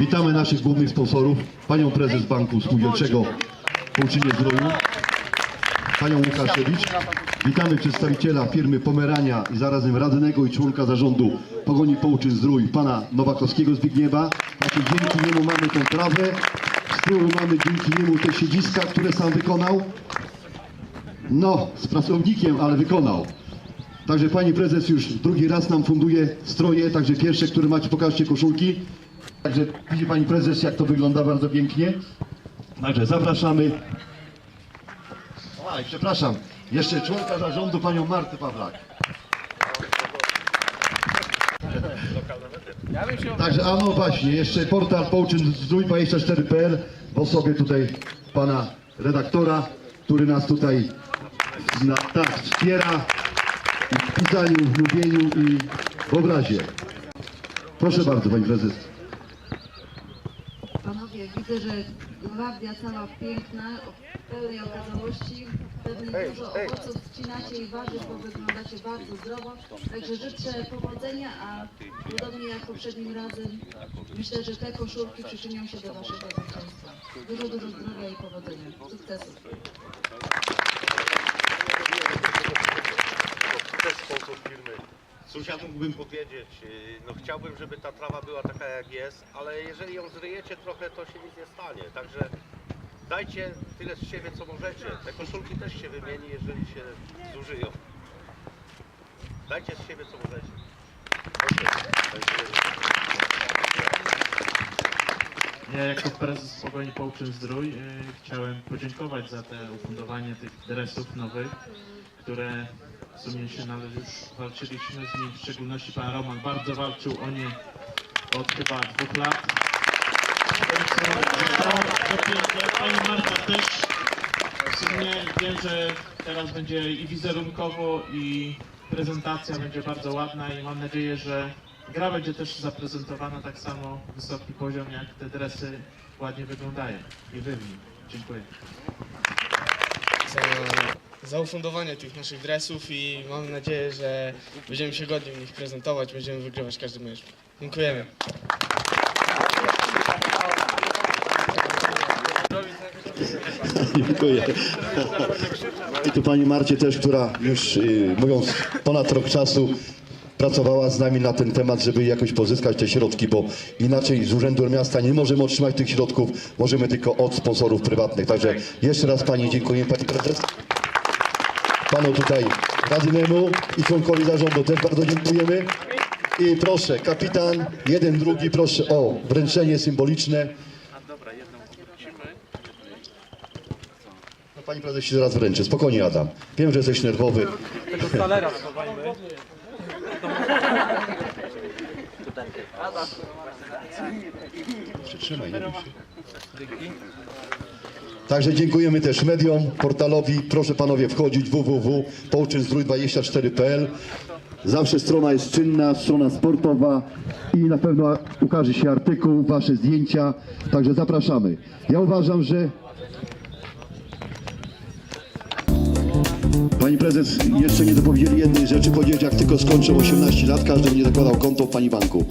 Witamy naszych głównych sponsorów, panią prezes Banku Spółdzielczego Połczynie Zdroju, panią Łukaszewicz. Witamy przedstawiciela firmy Pomerania i zarazem radnego i członka zarządu Pogoni Połczyn Zdrój, pana Nowakowskiego Zbigniewa. Znaczy dzięki niemu mamy tą trawę, z tyłu mamy dzięki niemu te siedziska, które sam wykonał. No, z pracownikiem, ale wykonał. Także pani prezes już drugi raz nam funduje stroje, także pierwsze, które macie, pokażcie koszulki. Także widzi pani prezes, jak to wygląda bardzo pięknie. Także zapraszamy. A, przepraszam, jeszcze członka zarządu, panią Martę Pawlak. Także, a no właśnie, jeszcze portal Połczyn Zdrój24.pl w osobie tutaj pana redaktora, który nas tutaj na, tak, wspiera i w pisaniu, w mówieniu i w obrazie. Proszę bardzo, pani prezes. Panowie, widzę, że gwardia cała piękna, pełnej okazałości. Pewnie dużo owoców ścinacie i warzyw, bo wyglądacie bardzo zdrowo. Także życzę powodzenia, a podobnie jak poprzednim razem myślę, że te koszulki przyczynią się do waszego zwycięstwa. Dużo, dużo zdrowia i powodzenia. Sukcesów. też sponsor firmy. Ja mógłbym powiedzieć? Yy, No chciałbym, żeby ta trawa była taka jak jest, ale jeżeli ją zryjecie trochę, to się nic nie stanie. Także dajcie tyle z siebie, co możecie. Te koszulki też się wymieni, jeżeli się zużyją. Dajcie z siebie, co możecie. Ja jako prezes Pogoni Połczyn Zdrój y, chciałem podziękować za te ufundowanie tych dresów nowych, które w sumie się należy, walczyliśmy z nimi, w szczególności pan Roman bardzo walczył o nie od chyba dwóch lat. Pani Marta też w sumie wiem, że teraz będzie i wizerunkowo i prezentacja będzie bardzo ładna i mam nadzieję, że gra będzie też zaprezentowana tak samo wysoki poziom jak te dresy ładnie wyglądają i wy nim. Dziękuję. Za, ufundowanie tych naszych dresów i mam nadzieję, że będziemy się godnie w nich prezentować, będziemy wygrywać każdy mecz. Dziękujemy. Dziękuję. I tu pani Marcie też, która już y, mówiąc ponad rok czasu pracowała z nami na ten temat, żeby jakoś pozyskać te środki, bo inaczej z Urzędu Miasta nie możemy otrzymać tych środków, możemy tylko od sponsorów prywatnych. Także jeszcze raz pani dziękuję, pani prezes. Panu tutaj radnemu i członkowi zarządu też bardzo dziękujemy. I proszę, kapitan, jeden, drugi, proszę o wręczenie symboliczne. No, pani prezes się zaraz wręczy. Spokojnie, Adam. Wiem, że jesteś nerwowy. Przytrzymaj, nie się. Także dziękujemy też mediom, portalowi. Proszę panowie wchodzić www.połczynzdrój24.pl Zawsze strona jest czynna, strona sportowa i na pewno ukaże się artykuł, wasze zdjęcia. Także zapraszamy. Ja uważam, że Pani prezes, jeszcze nie dopowiedzieli jednej rzeczy, powiedzieć, jak tylko skończę 18 lat, każdy będzie zakładał konto w pani banku.